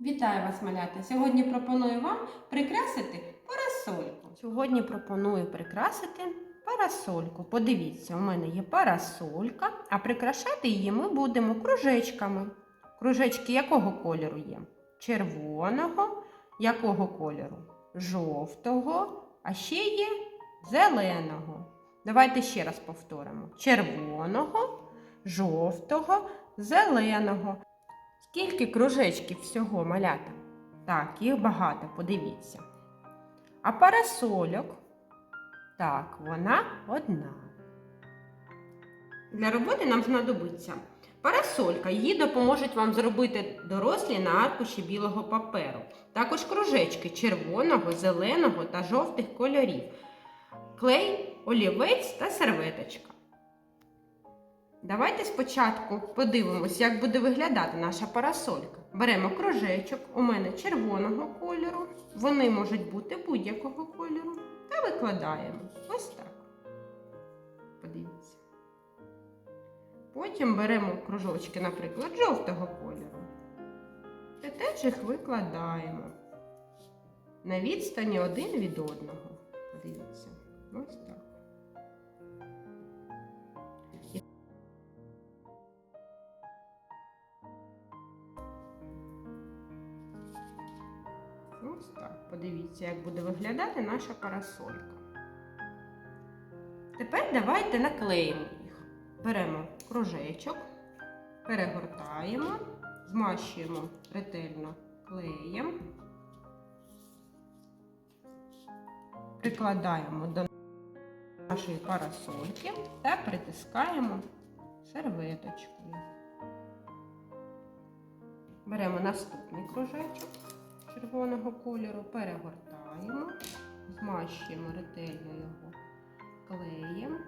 Вітаю вас, малята! Сьогодні пропоную вам прикрасити парасольку. Сьогодні пропоную прикрасити парасольку. Подивіться, у мене є парасолька, а прикрашати її ми будемо кружечками. Кружечки якого кольору є? Червоного, якого кольору? Жовтого, а ще є зеленого. Давайте ще раз повторимо: червоного, жовтого, зеленого. Скільки кружечків всього малята? Так, їх багато, подивіться. А парасольок? Так, вона одна. Для роботи нам знадобиться парасолька. Її допоможуть вам зробити дорослі на аркуші білого паперу. Також кружечки червоного, зеленого та жовтих кольорів. Клей, олівець та серветочка. Давайте спочатку подивимось, як буде виглядати наша парасолька. Беремо кружечок, у мене червоного кольору, вони можуть бути будь-якого кольору, та викладаємо. Ось так. Подивіться. Потім беремо кружочки, наприклад, жовтого кольору. І теж їх викладаємо на відстані один від одного. Подивіться. Ось так. Ось так. Подивіться, як буде виглядати наша парасолька. Тепер давайте наклеїмо їх. Беремо кружечок, перегортаємо, змащуємо ретельно клеєм, прикладаємо до нашої парасольки та притискаємо серветочкою. Беремо наступний кружечок червоного кольору, перегортаємо, змащуємо ретельно його клеєм,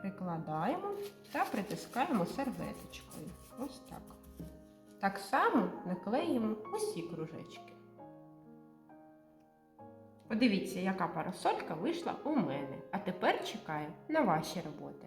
прикладаємо та притискаємо серветочкою. Ось так. Так само наклеїмо усі кружечки. Подивіться, яка парасолька вийшла у мене. А тепер чекаю на ваші роботи.